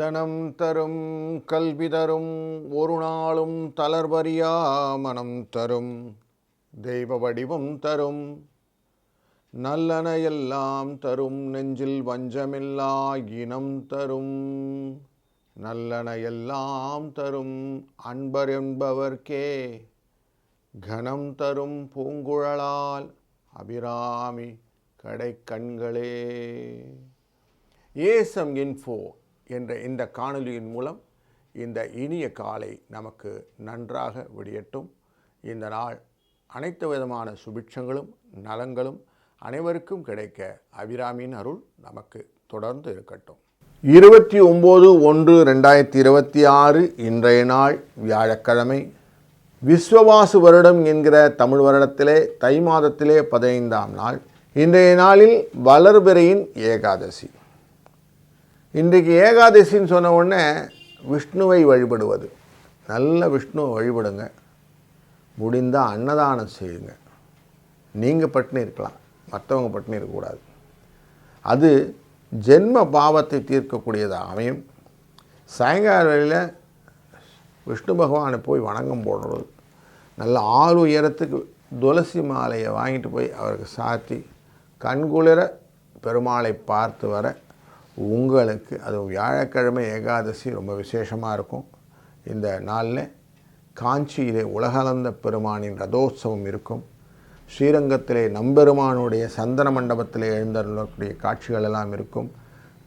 தனம் தரும் கல்வி தரும் ஒரு நாளும் தளர்வறியா மனம் தரும் தெய்வ வடிவம் தரும் நல்லன எல்லாம் தரும் நெஞ்சில் வஞ்சமில்லா இனம் தரும் நல்லன எல்லாம் தரும் அன்பர் என்பவர்க்கே கனம் தரும் பூங்குழலால் அபிராமி கடைக்கண்களே. ஏசம் இன்ஃபோ என்ற இந்த காணொலியின் மூலம் இந்த இனிய காலை நமக்கு நன்றாக விடியட்டும். இந்த நாள் அனைத்து விதமான சுபிட்சங்களும் நலங்களும் அனைவருக்கும் கிடைக்க அபிராமியின் அருள் நமக்கு தொடர்ந்து இருக்கட்டும். இருபத்தி ஒம்பது ஒன்று ரெண்டாயிரத்தி இருபத்தி ஆறு இன்றைய நாள் வியாழக்கிழமை. விஸ்வவாசு வருடம் என்கிற தமிழ் வருடத்திலே தை மாதத்திலே பதினைந்தாம் நாள். இன்றைய நாளில் வளர்பிறையின் ஏகாதசி. இன்றைக்கு ஏகாதசின்னு சொன்ன உடனே விஷ்ணுவை வழிபடுவது. நல்ல விஷ்ணுவை வழிபடுங்க. முடிந்தால் அன்னதானம் செய்யுங்க. நீங்கள் பட்டினி இருக்கலாம். மற்றவங்க பட்டினி இருக்கக்கூடாது. அது ஜென்ம பாவத்தை தீர்க்கக்கூடியதாக அமையும். சாயங்கால வேளையில் விஷ்ணு பகவானை போய் வணங்கம் போடுறது. நல்ல ஆறு உயரத்துக்கு துளசி மாலையை வாங்கிட்டு போய் அவருக்கு சாத்தி கண்குளிர பெருமாளை பார்த்து வர உங்களுக்கு அது வியாழக்கிழமை ஏகாதசி ரொம்ப விசேஷமாக இருக்கும். இந்த நாளில் காஞ்சியிலே உலகளந்த பெருமானின் ரதோத்சவம் இருக்கும். ஸ்ரீரங்கத்திலே நம்பெருமானுடைய சந்தன மண்டபத்திலே எழுந்தருளக்கூடிய காட்சிகள் எல்லாம் இருக்கும்.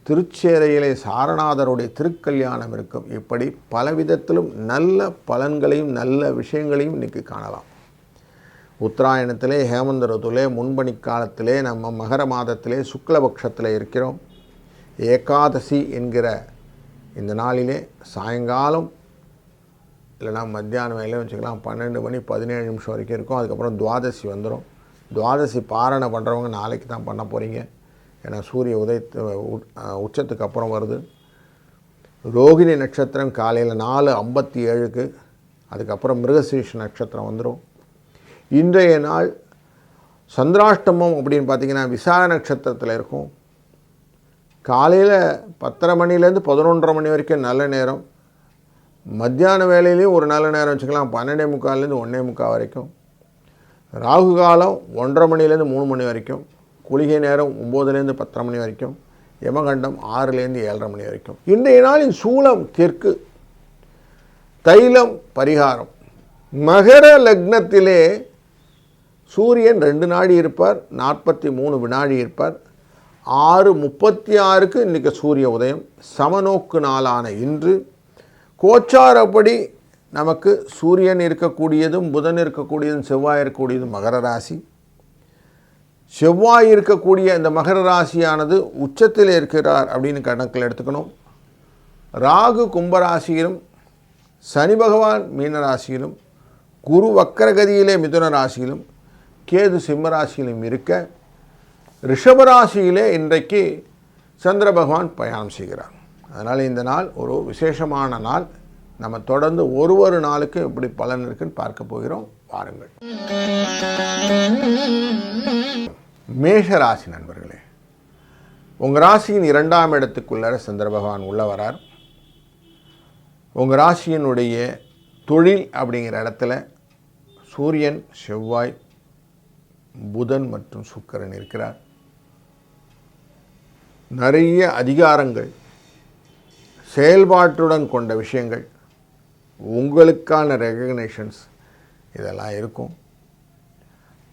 திருச்சேரையிலே சாரநாதருடைய திருக்கல்யாணம் இருக்கும். இப்படி பல விதத்திலும் நல்ல பலன்களையும் நல்ல விஷயங்களையும் இன்றைக்கி காணலாம். உத்தராயணத்திலே ஹேமந்த ருதுலே முன்பணி காலத்திலே நம்ம மகர மாதத்திலே சுக்லபக்ஷத்தில் இருக்கிறோம். ஏகாதசி என்கிற இந்த நாளிலே சாயங்காலம் இல்லைனா மத்தியானம் வேலையும் வச்சுக்கலாம் பன்னெண்டு மணி பதினேழு நிமிஷம் வரைக்கும் இருக்கும். அதுக்கப்புறம் துவாதசி வந்துடும் துவாதசி பாரணை பண்ணுறவங்க நாளைக்கு தான் பண்ண போகிறீங்க ஏன்னா சூரிய உதயத்து உச்சத்துக்கு அப்புறம் வருது. ரோகிணி நட்சத்திரம் காலையில் நாலு ஐம்பத்தி ஏழுக்கு அதுக்கப்புறம் மிருகசீஷ நட்சத்திரம் வந்துடும் இன்றைய நாள் சந்திராஷ்டமம் அப்படின்னு பார்த்தீங்கன்னா விசாக நட்சத்திரத்தில் இருக்கும். காலையில் பத்தரை மணிலேருந்து பதினொன்றரை மணி வரைக்கும் நல்ல நேரம். மத்தியான வேலையிலையும் ஒரு நல்ல நேரம் வச்சுக்கலாம். பன்னெண்டே முக்கால்லேருந்து ஒன்றே முக்கால் வரைக்கும். ராகு காலம் ஒன்றரை மணிலேருந்து மூணு மணி வரைக்கும். குளிகை நேரம் ஒம்போதுலேருந்து பத்தரை மணி வரைக்கும். யமகண்டம் ஆறுலேருந்து ஏழரை மணி வரைக்கும். இன்றைய நாளின் சூளம் தெற்கு. தைலம் பரிகாரம். மகர லக்னத்திலே சூரியன் ரெண்டு நாடி இருப்பார். நாற்பத்தி மூணு வினாடி இருப்பார். ஆறு முப்பத்தி ஆறுக்கு இன்றைக்கி சூரிய உதயம். சமநோக்கு நாளான இன்று. கோச்சாரப்படி நமக்கு சூரியன் இருக்கக்கூடியதும் புதன் இருக்கக்கூடியதும் செவ்வாய் இருக்கக்கூடியதும் மகர ராசி. செவ்வாய் இருக்கக்கூடிய இந்த மகர ராசியானது உச்சத்தில் இருக்கிறார் அப்படின்னு கணக்கில் எடுத்துக்கணும். ராகு கும்பராசியிலும் சனி பகவான் மீனராசியிலும் குரு வக்கரகதியிலே மிதுன ராசியிலும் கேது சிம்மராசியிலும் இருக்க ரிஷபராசியிலே இன்றைக்கு சந்திர பகவான் பயணம் செய்கிறார். அதனால் இந்த நாள் ஒரு விசேஷமான நாள். நம்ம தொடர்ந்து ஒரு ஒரு நாளுக்கு எப்படி பலன் இருக்குன்னு பார்க்க போகிறோம். வாருங்கள். மேஷ ராசி நண்பர்களே உங்கள் ராசியின் இரண்டாம் இடத்துக்குள்ளார சந்திர பகவான் உள்ள வரார். உங்கள் ராசியினுடைய தொழில் அப்படிங்கிற இடத்துல சூரியன் செவ்வாய் புதன் மற்றும் சுக்கரன் இருக்கிறார். நிறைய அதிகாரங்கள் செயல்பாட்டுடன் கொண்ட விஷயங்கள் உங்களுக்கான ரெகக்னேஷன்ஸ் இதெல்லாம் இருக்கும்.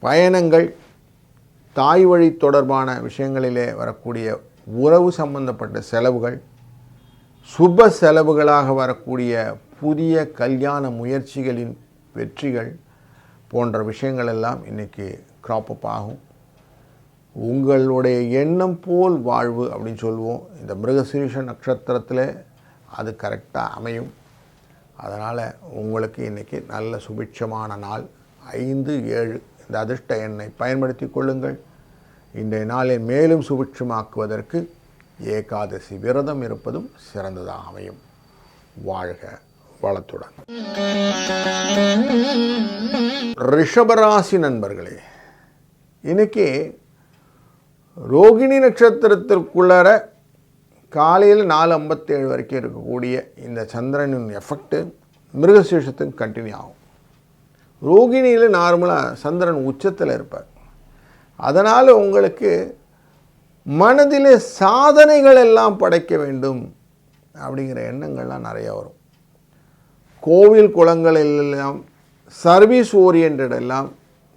பயணங்கள் தாய் வழி தொடர்பான விஷயங்களிலே வரக்கூடிய உறவு சம்பந்தப்பட்ட செலவுகள் சுப செலவுகளாக வரக்கூடிய புதிய கல்யாண முயற்சிகளின் வெற்றிகள் போன்ற விஷயங்கள் எல்லாம் இன்றைக்கி க்ராப்அப் ஆகும். உங்களுடைய எண்ணம் போல் வாழ்வு அப்படின்னு சொல்லுவோம். இந்த மிருகசீரிஷ நட்சத்திரத்தில் அது கரெக்டாக அமையும். அதனால் உங்களுக்கு இன்றைக்கி நல்ல சுபிட்சமான நாள். ஐந்து ஏழு இந்த அதிர்ஷ்ட எண்ணை பயன்படுத்தி கொள்ளுங்கள். இன்றைய நாளை மேலும் சுபிட்சமாக்குவதற்கு ஏகாதசி விரதம் இருப்பதும் சிறந்ததாக அமையும். வாழ்க வளத்துடன். ரிஷபராசி நண்பர்களே இன்னைக்கு ரோகிணி நட்சத்திரத்திற்குள்ளார காலையில் நாலு ஐம்பத்தேழு வரைக்கும் இருக்கக்கூடிய இந்த சந்திரனின் எஃபெக்ட்டு மிருகசேஷத்துக்கு கண்டினியூ ஆகும். ரோகிணியில் நார்மலாக சந்திரன் உச்சத்தில் இருப்பார். அதனால் உங்களுக்கு மனதில் சாதனைகள் எல்லாம் படைக்க வேண்டும் அப்படிங்கிற எண்ணங்கள்லாம் நிறைய வரும். கோவில் குளங்களிலெல்லாம் சர்வீஸ் ஓரியன்ட் எல்லாம்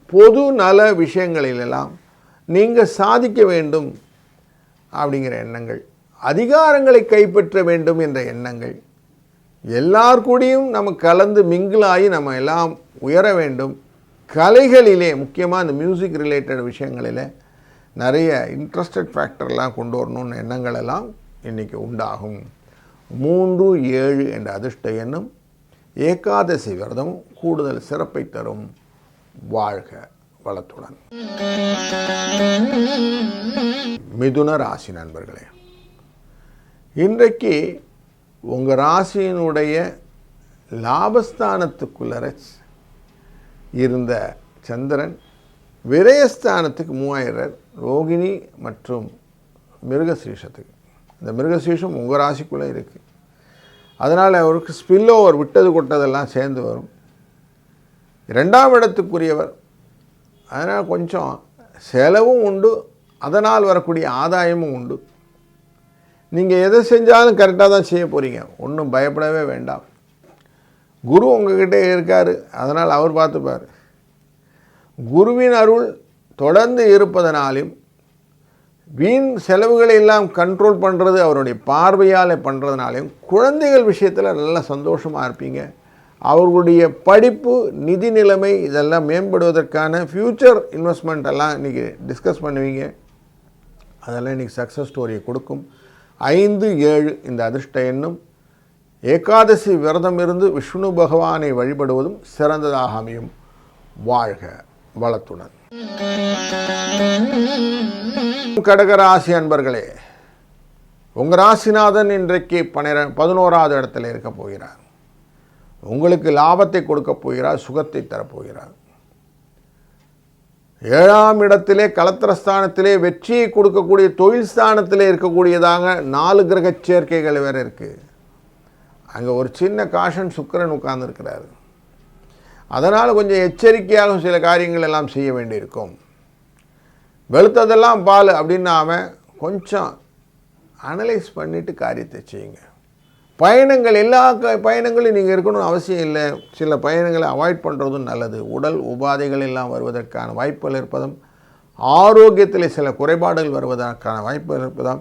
பொது நல விஷயங்களிலெல்லாம் நீங்கள் சாதிக்க வேண்டும் அப்படிங்கிற எண்ணங்கள் அதிகாரங்களை கைப்பற்ற வேண்டும் என்ற எண்ணங்கள் எல்லார் கூடயும் நம்ம கலந்து மிங்கிளாகி நம்ம எல்லாம் உயர வேண்டும். கலைகளிலே முக்கியமாக இந்த மியூசிக் ரிலேட்டட் விஷயங்களில் நிறைய இன்ட்ரெஸ்டட் ஃபேக்டர்லாம் கொண்டு வரணும்னு எண்ணங்கள் எல்லாம் இன்றைக்கி உண்டாகும். மூன்று ஏழு என்ற அதிர்ஷ்ட எண்ணும் ஏகாதசி விரதம் கூடுதல் சிறப்பை தரும் வாழ்க. வளத்துடன். மிதுன ராசி நண்பர்களே இன்றைக்கு உங்கள் ராசியினுடைய லாபஸ்தானத்துக்குள்ளர இருந்த சந்திரன் விரயஸ்தானத்துக்கு மூவாயிரம் ரோகிணி மற்றும் மிருகசீஷத்துக்கு. இந்த மிருகசீஷம் உங்கள் ராசிக்குள்ளே இருக்குது அதனால் அவருக்கு ஸ்பில் ஓவர் விட்டது கொட்டதெல்லாம் சேர்ந்து வரும். இரண்டாம் இடத்துக்குரியவர் அதனால் கொஞ்சம் செலவும் உண்டு அதனால் வரக்கூடிய ஆதாயமும் உண்டு. நீங்கள் எதை செஞ்சாலும் கரெக்டாக தான் செய்ய போகிறீங்க ஒன்றும் பயப்படவே வேண்டாம். குரு உங்ககிட்ட இருக்கார் அதனால் அவர் பார்த்துப்பார். குருவின் அருள் தொடர்ந்து இருப்பதனாலும் வீண் செலவுகளை எல்லாம் கண்ட்ரோல் பண்ணுறது அவருடைய பார்வையால் பண்ணுறதுனாலையும் குழந்தைகள் விஷயத்தில் நல்லா சந்தோஷமாக இருப்பீங்க. அவர்களுடைய படிப்பு நிதி நிலைமை இதெல்லாம் மேம்படுவதற்கான ஃப்யூச்சர் இன்வெஸ்ட்மெண்ட் எல்லாம் இன்றைக்கி டிஸ்கஸ் பண்ணுவீங்க. அதெல்லாம் இன்றைக்கி சக்ஸஸ் ஸ்டோரியை கொடுக்கும். ஐந்து ஏழு இந்த அதிர்ஷ்ட எண்ணும். ஏகாதசி விரதம் இருந்து விஷ்ணு பகவானை வழிபடுவதும் சிறந்ததாக அமையும். வாழ்க வளத்துடன். கடகராசி அன்பர்களே உங்கள் ராசிநாதன் இன்றைக்கு பன்னிர பதினோராவது இடத்துல இருக்க போகிறார். உங்களுக்கு லாபத்தை கொடுக்க போகிறார் சுகத்தை தரப்போகிறார் ஏழாம் இடத்திலே கலத்திரஸ்தானத்திலே வெற்றியை கொடுக்கக்கூடிய தொழில் ஸ்தானத்திலே இருக்கக்கூடியதாக நாலு கிரக சேர்க்கைகள் வேறு இருக்குது அங்கே ஒரு சின்ன காஷன் சுக்கரன் உட்கார்ந்துருக்கிறாரு. அதனால் கொஞ்சம் எச்சரிக்கையாக சில காரியங்கள் எல்லாம் செய்ய வேண்டியிருக்கும். வெளுத்ததெல்லாம் பால் அப்படின்னாம கொஞ்சம் அனலைஸ் பண்ணிவிட்டு காரியத்தை செய்யுங்க. பயணங்கள் எல்லா க பயணங்களும் நீங்கள் இருக்கணும்னு அவசியம் இல்லை. சில பயணங்களை அவாய்ட் பண்ணுறதும் நல்லது. உடல் உபாதைகள் எல்லாம் வருவதற்கான வாய்ப்புகள் இருப்பதும் ஆரோக்கியத்தில் சில குறைபாடுகள் வருவதற்கான வாய்ப்புகள் இருப்பதும்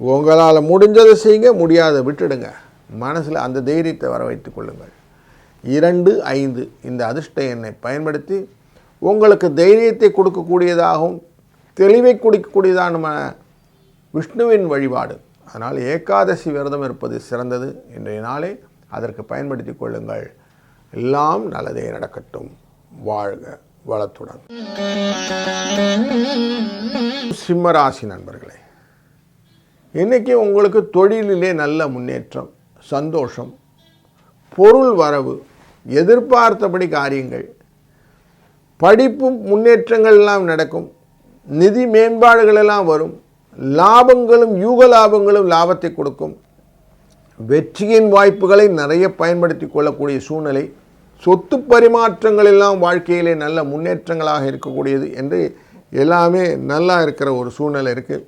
உங்களால் முடிஞ்சதை செய்யுங்க முடியாத விட்டுடுங்க. மனசில் அந்த தைரியத்தை வர வைத்துக் கொள்ளுங்கள். இரண்டு ஐந்து இந்த அதிர்ஷ்ட எண்ணை பயன்படுத்தி உங்களுக்கு தைரியத்தை கொடுக்கக்கூடியதாகவும் தெளிவை கொடுக்கக்கூடியதான விஷ்ணுவின் வழிபாடு. அதனால் ஏகாதசி விரதம் இருப்பது சிறந்தது. இன்றைய நாளே அதற்கு பயன்படுத்தி கொள்ளுங்கள். எல்லாம் நல்லதே நடக்கட்டும். வாழ்க வளத்துடன். சிம்மராசி நண்பர்களே இன்றைக்கி உங்களுக்கு தொழிலிலே நல்ல முன்னேற்றம் சந்தோஷம் பொருள் வரவு எதிர்பார்த்தபடி காரியங்கள் படிப்பு முன்னேற்றங்கள் எல்லாம் நடக்கும் நிதி மேம்பாடுகள் எல்லாம் வரும் லாபங்களும் யூக லாபங்களும் லாபத்தை கொடுக்கும். வெற்றியின் வாய்ப்புகளை நிறைய பயன்படுத்தி கொள்ளக்கூடிய சூழ்நிலை சொத்து பரிமாற்றங்கள் எல்லாம் வாழ்க்கையிலே நல்ல முன்னேற்றங்களாக இருக்கக்கூடியது என்று எல்லாமே நல்லா இருக்கிற ஒரு சூழ்நிலை இருக்குது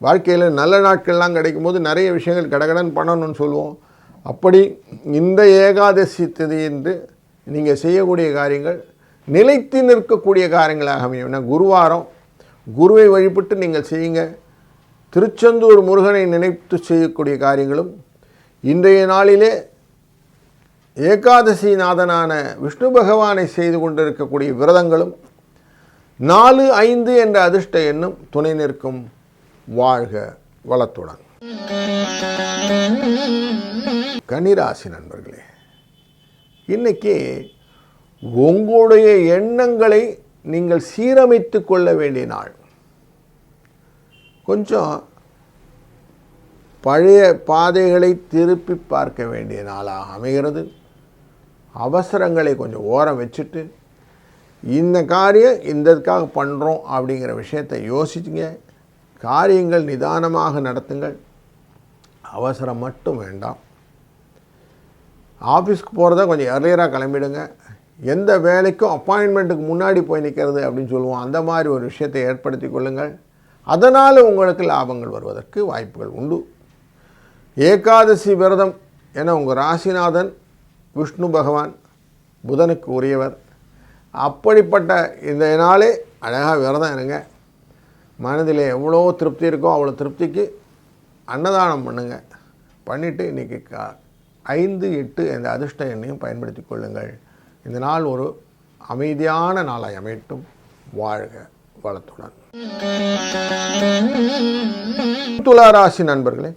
வாழ்க்கையில் நல்ல நாட்கள்லாம் கிடைக்கும் போது நிறைய விஷயங்கள் கடகடன் பண்ணணும்னு சொல்லுவோம். அப்படி இந்த ஏகாதசி திதி என்று நீங்கள் செய்யக்கூடிய காரியங்கள் நிலைத்து நிற்கக்கூடிய காரியங்களாக அமையும். ஏன்னா குருவாரம் குருவை வழிபட்டு நீங்கள் செய்யுங்க. திருச்செந்தூர் முருகனை நினைத்து செய்யக்கூடிய காரியங்களும் இன்றைய நாளிலே ஏகாதசி நாதனான விஷ்ணு பகவானை செய்து கொண்டிருக்கக்கூடிய விரதங்களும் நாலு ஐந்து என்ற அதிர்ஷ்ட எண்ணும் துணை நிற்கும் வாழ்க வளத்துடன். கனிராசி நண்பர்களே இன்னைக்கு உங்களுடைய எண்ணங்களை நீங்கள் சீரமைத்து கொள்ள வேண்டிய நாள். கொஞ்சம் பழைய பாதைகளை திருப்பி பார்க்க வேண்டிய நாளாக அமைகிறது. அவசரங்களை கொஞ்சம் ஓரம் வச்சுட்டு இந்த காரியம் இந்ததுக்காக பண்ணுறோம் அப்படிங்கிற விஷயத்தை யோசிச்சுங்க. காரியங்கள் நிதானமாக நடத்துங்கள். அவசரம் மட்டும் வேண்டாம். ஆஃபீஸ்க்கு போகிறத கொஞ்சம் எர்லியராக கிளம்பிடுங்க. எந்த வேலைக்கும் அப்பாயின்மெண்ட்டுக்கு முன்னாடி போய் நிற்கிறது அப்படின்னு சொல்லுவோம். அந்த மாதிரி ஒரு விஷயத்தை ஏற்படுத்தி கொள்ளுங்கள். அதனால் உங்களுக்கு லாபங்கள் வருவதற்கு வாய்ப்புகள் உண்டு. ஏகாதசி விரதம் என உங்கள் ராசிநாதன் விஷ்ணு பகவான் புதனுக்கு உரியவர். அப்படிப்பட்ட இந்த நாளே அழகாக விரதம் இருங்க. மனதில் எவ்வளோ திருப்தி இருக்கோ அவ்வளோ திருப்திக்கு அன்னதானம் பண்ணுங்கள் பண்ணிவிட்டு இன்றைக்கி கா ஐந்து எட்டு இந்த அதிர்ஷ்ட எண்ணையும் பயன்படுத்தி கொள்ளுங்கள். இந்த நாள் ஒரு அமைதியான நாளாய் அமையட்டும். வாழ்க. வளத்துடன் துளாராசி நண்பர்களே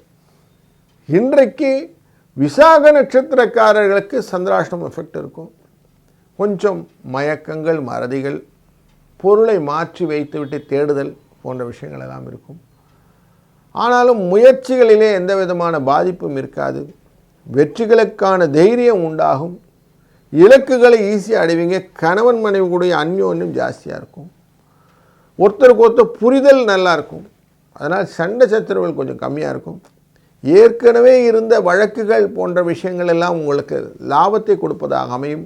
இன்றைக்கு விசாக நட்சத்திரக்காரர்களுக்கு சந்திராஷ்டம் எஃபெக்ட் இருக்கும். கொஞ்சம் மயக்கங்கள் மறதிகள் பொருளை மாற்றி வைத்துவிட்டு தேடுதல் போன்ற விஷயங்கள் எல்லாம் இருக்கும். ஆனாலும் முயற்சிகளிலே எந்த விதமான பாதிப்பும் இருக்காது. வெற்றிகளுக்கான தைரியம் உண்டாகும். இலக்குகளை ஈஸியாக அடைவீங்க. கணவன் மனைவி கூட அந்யோன்யம் ஜாஸ்தியாக இருக்கும். ஒருத்தருக்கு ஒருத்தர் புரிதல் நல்லாயிருக்கும். அதனால் சண்டை சச்சரவுகள் கொஞ்சம் கம்மியாக இருக்கும் ஏற்கனவே இருந்த வழக்குகள் போன்ற விஷயங்கள் எல்லாம் உங்களுக்கு லாபத்தை கொடுப்பதாக அமையும்.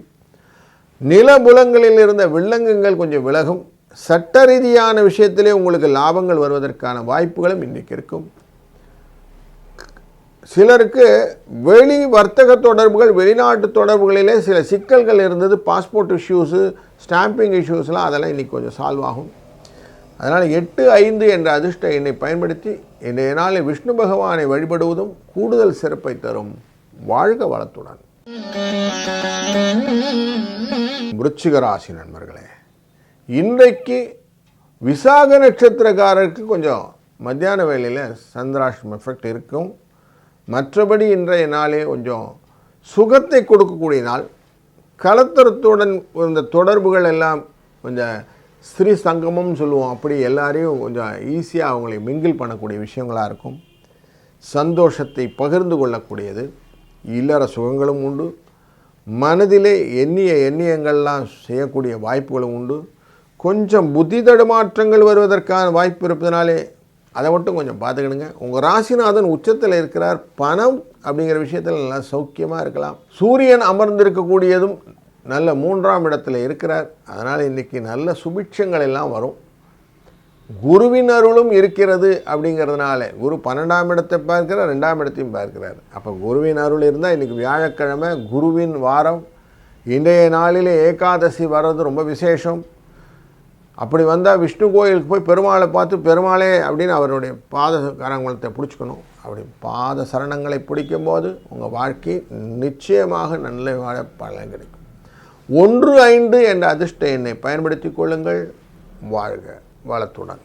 நிலபுலங்களில் இருந்த வில்லங்கங்கள் கொஞ்சம் விலகும். சட்ட ரீதியான விஷயத்திலே உங்களுக்கு லாபங்கள் வருவதற்கான வாய்ப்புகளும் இன்றைக்கு இருக்கும். சிலருக்கு வெளி வர்த்தக தொடர்புகள் வெளிநாட்டு தொடர்புகளிலே சில சிக்கல்கள் இருந்தது. பாஸ்போர்ட் இஷ்யூஸு ஸ்டாம்பிங் இஷ்யூஸ்லாம் அதெல்லாம் இன்றைக்கி கொஞ்சம் சால்வ் ஆகும். அதனால் எட்டு ஐந்து என்ற அதிர்ஷ்ட எண்ணை பயன்படுத்தி இன்றைய நாளில் விஷ்ணு பகவானை வழிபடுவதும் கூடுதல் சிறப்பை தரும். வாழ்க வளத்துடன். விருச்சிக ராசி நண்பர்களே இன்றைக்கு விசாக நட்சத்திரக்காரருக்கு கொஞ்சம் மத்தியான வேலையில் சந்திராஷ்டம் எஃபெக்ட் இருக்கும். மற்றபடி இன்றைய நாளே கொஞ்சம் சுகத்தை கொடுக்கக்கூடிய நாள். கலத்தரத்துடன் இந்த தொடர்புகள் எல்லாம் கொஞ்சம் ஸ்ரீ சங்கமம்னு சொல்லுவோம். அப்படி எல்லாரையும் கொஞ்சம் ஈஸியாக அவங்களை மிங்கிள் பண்ணக்கூடிய விஷயங்களாக இருக்கும். சந்தோஷத்தை பகிர்ந்து கொள்ளக்கூடியது. இல்லற சுகங்களும் உண்டு. மனதிலே எண்ணிய எண்ணியங்கள்லாம் செய்யக்கூடிய வாய்ப்புகளும் உண்டு. கொஞ்சம் புத்தி தடுமாற்றங்கள் வருவதற்கான வாய்ப்பு இருப்பதனாலே அதை மட்டும் கொஞ்சம் பார்த்துக்கிடுங்க. உங்கள் ராசிநாதன் உச்சத்தில் இருக்கிறார். பணம் அப்படிங்கிற விஷயத்தில் நல்லா சௌக்கியமாக இருக்கலாம். சூரியன் அமர்ந்திருக்கக்கூடியதும் நல்ல மூன்றாம் இடத்துல இருக்கிறார். அதனால் இன்றைக்கி நல்ல சுபிட்சங்கள் எல்லாம் வரும். குருவின் அருளும் இருக்கிறது அப்படிங்கிறதுனால குரு பன்னெண்டாம் இடத்தை பார்க்கிறார் ரெண்டாம் இடத்தையும் பார்க்கிறார். அப்போ குருவின் அருள் இருந்தால் இன்றைக்கி வியாழக்கிழமை குருவின் வாரம். இன்றைய நாளிலே ஏகாதசி வர்றது ரொம்ப விசேஷம். அப்படி வந்தால் விஷ்ணு கோயிலுக்கு போய் பெருமாளை பார்த்து பெருமாளே அப்படின்னு அவருடைய பாத கரங்குளத்தை பிடிச்சிக்கணும். அப்படி பாத சரணங்களை பிடிக்கும்போது உங்கள் வாழ்க்கை நிச்சயமாக நல்ல வாழ பலன் கிடைக்கும். ஒன்று ஐந்து என்ற அதிர்ஷ்ட எண்ணை பயன்படுத்தி கொள்ளுங்கள். வாழ்க வளத்துடன்.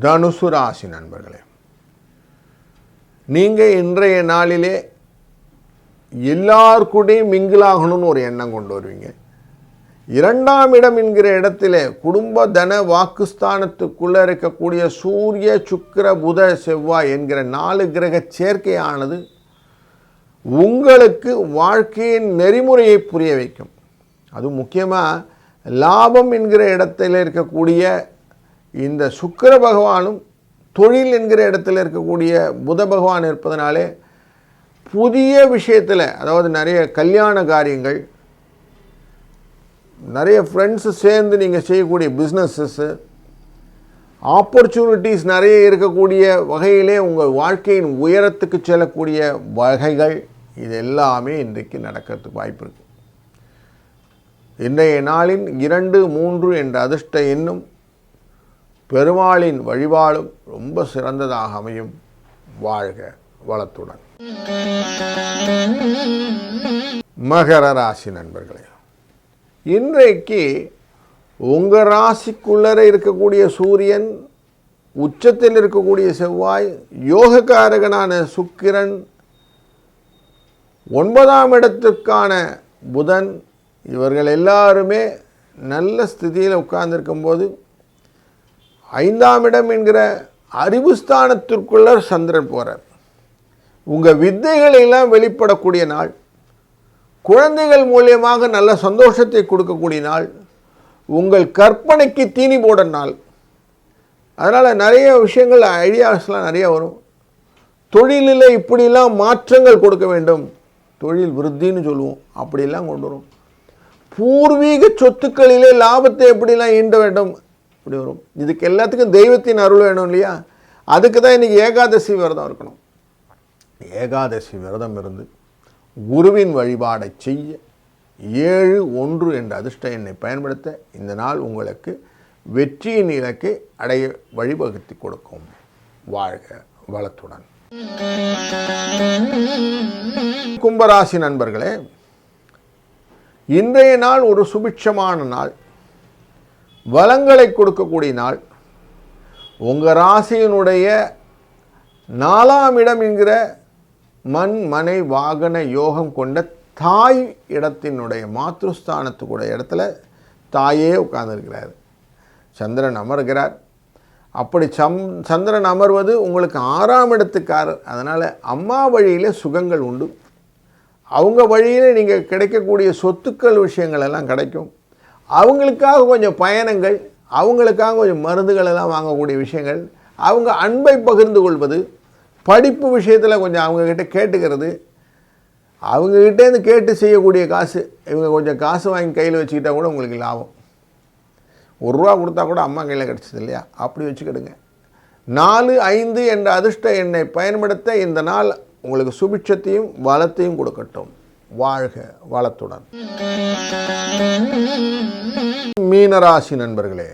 தனுசு ராசி நண்பர்களே நீங்கள் இன்றைய நாளிலே எல்லாருக்கூடையும் மிங்கிலாகணும்னு ஒரு எண்ணம் கொண்டு வருவீங்க. இரண்டாம் இடம் என்கிற இடத்துல குடும்ப தன வாக்குஸ்தானத்துக்குள்ளே இருக்கக்கூடிய சூரிய சுக்கர புத செவ்வாய் என்கிற நாலு கிரக சேர்க்கையானது உங்களுக்கு வாழ்க்கையின் நெறிமுறையை புரிய வைக்கும். அது முக்கியமாக லாபம் என்கிற இடத்துல இருக்கக்கூடிய இந்த சுக்கிர பகவானும் தொழில் என்கிற இடத்துல இருக்கக்கூடிய புத பகவான் இருப்பதனாலே புதிய விஷயத்தில் அதாவது நிறைய கல்யாண காரியங்கள் நிறைய ஃப்ரெண்ட்ஸு சேர்ந்து நீங்கள் செய்யக்கூடிய பிஸ்னஸஸ்ஸு ஆப்பர்ச்சுனிட்டிஸ் நிறைய இருக்கக்கூடிய வகையிலே உங்கள் வாழ்க்கையின் உயரத்துக்கு செல்லக்கூடிய வகைகள் இது எல்லாமே இன்றைக்கு நடக்கிறதுக்கு வாய்ப்பு இருக்குது இன்றைய நாளின் இரண்டு மூன்று என்ற அதிர்ஷ்ட எண்ணும் பெருமாளின் வழிபாடும் ரொம்ப சிறந்ததாக அமையும். வாழ்க வளத்துடன். மகர ராசி நண்பர்களே இன்றைக்கு உங்கள் ராசிக்குள்ளர இருக்கக்கூடிய சூரியன் உச்சத்தில் இருக்கக்கூடிய செவ்வாய் யோகக்காரகனான சுக்கிரன் ஒன்பதாம் இடத்திற்கான புதன் இவர்கள் எல்லாருமே நல்ல ஸ்திதியில் உட்கார்ந்துருக்கும்போது ஐந்தாம் இடம் என்கிற அறிவுஸ்தானத்திற்குள்ள சந்திரன் போகிறார் உங்கள் வித்தைகளை எல்லாம் வெளிப்படக்கூடிய நாள். குழந்தைகள் மூலியமாக நல்ல சந்தோஷத்தை கொடுக்கக்கூடிய நாள். உங்கள் கற்பனைக்கு தீனி போட நாள் அதனால் நிறைய விஷயங்கள் ஐடியாஸ்லாம் நிறைய வரும். தொழிலில் இப்படிலாம் மாற்றங்கள் கொடுக்க வேண்டும். தொழில் விருத்தின்னு சொல்லுவோம். அப்படிலாம் கொண்டு வரும். பூர்வீக சொத்துக்களிலே லாபத்தை எப்படிலாம் ஈண்ட வேண்டும்? இப்படி வரும். இதுக்கு எல்லாத்துக்கும் தெய்வத்தின் அருள் வேணும் இல்லையா? அதுக்கு தான் இன்றைக்கி ஏகாதசி விரதம் இருக்கணும். ஏகாதசி விரதம் இருந்து குருவின் வழிபாடை செய்ய ஏழு ஒன்று என்ற அதிர்ஷ்ட எண்ணை பயன்படுத்த இந்த நாள் உங்களுக்கு வெற்றியின் இலக்கை அடைய வழிவகுத்தி கொடுக்கும். வாழ்க வளத்துடன். கும்பராசி நண்பர்களே இன்றைய நாள் ஒரு சுபிட்சமான நாள். வளங்களை கொடுக்கக்கூடிய நாள். உங்கள் ராசியினுடைய நாலாம் இடம் என்கிற மண் மனை வாகன யோகம் கொண்ட தாய் இடத்தினுடைய மாத்ருஸ்தானத்துக்குடைய இடத்துல தாயே உட்கார்ந்துருக்கிறார். சந்திரன் அமர்கிறார். அப்படி சம் சந்திரன் அமர்வது உங்களுக்கு ஆறாம் இடத்துக்காரர். அதனால் அம்மா வழியில் சுகங்கள் உண்டு. அவங்க வழியில் நீங்கள் கிடைக்கக்கூடிய சொத்துக்கள் விஷயங்கள் எல்லாம் கிடைக்கும். அவங்களுக்காக கொஞ்சம் பயணங்கள் அவங்களுக்காக கொஞ்சம் மருந்துகள் எல்லாம் வாங்கக்கூடிய விஷயங்கள் அவங்க அன்பை பகிர்ந்து கொள்வது படிப்பு விஷயத்தில் கொஞ்சம் அவங்கக்கிட்ட கேட்டுக்கிறது அவங்கக்கிட்டேருந்து கேட்டு செய்யக்கூடிய காசு இவங்க கொஞ்சம் காசு வாங்கி கையில் வச்சுக்கிட்டா கூட உங்களுக்கு லாபம். ஒரு ரூபா கொடுத்தா கூட அம்மா கையில் கிடச்சிது இல்லையா? அப்படி வச்சுக்கிடுங்க. நாலு ஐந்து என்ற அதிர்ஷ்ட எண்ணை பயன்படுத்த இந்த நாள் உங்களுக்கு சுபிட்சத்தையும் வளத்தையும் கொடுக்கட்டும். வாழ்க வளத்துடன். மீனராசி நண்பர்களே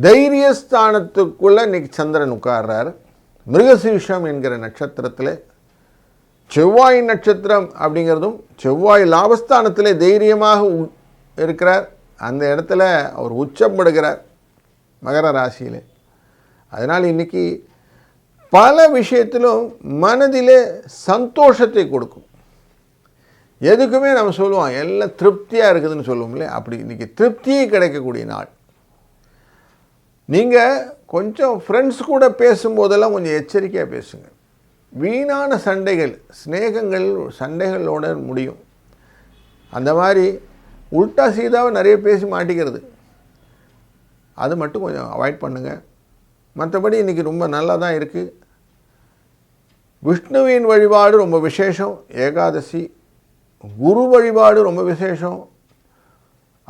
தைரியஸ்தானத்துக்குள்ளே இன்னைக்கு சந்திரன் உட்கார்றார். மிருகசீஷம் என்கிற நட்சத்திரத்தில் செவ்வாய் நட்சத்திரம் அப்படிங்கிறதும் செவ்வாய் லாபஸ்தானத்திலே தைரியமாக உ- இருக்கிறார். அந்த இடத்துல அவர் உச்சப்படுகிறார் மகர ராசியில். அதனால் இன்னைக்கு பல விஷயத்திலும் மனதிலே சந்தோஷத்தை கொடுக்கும். எதுக்குமே நம்ம சொல்லுவோம் எல்லாம் திருப்தியாக இருக்குதுன்னு சொல்லுவோம்ல அப்படி இன்றைக்கி திருப்தியே கிடைக்கக்கூடிய நாள். நீங்கள் கொஞ்சம் ஃப்ரெண்ட்ஸ் கூட பேசும்போதெல்லாம் கொஞ்சம் எச்சரிக்கையாக பேசுங்கள் வீணான சண்டைகள் சிநேகங்கள் சண்டைகளோட முடியும். அந்த மாதிரி உல்டா சீதாவை நிறைய பேசி மாட்டிக்கிறது. அது மட்டும் கொஞ்சம் அவாய்ட் பண்ணுங்கள் மற்றபடி இன்றைக்கி ரொம்ப நல்லா தான் இருக்குது விஷ்ணுவின் வழிபாடு ரொம்ப விசேஷம். ஏகாதசி குரு வழிபாடு ரொம்ப விசேஷம்.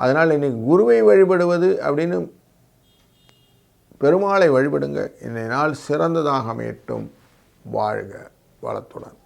அதனால் இன்னைக்கு குருவை வழிபடுவது அப்படின்னு பெருமாளை வழிபடுங்க. இந்த நாள் சிறந்ததாக அமையட்டும். வாழ்க வளத்துடன்.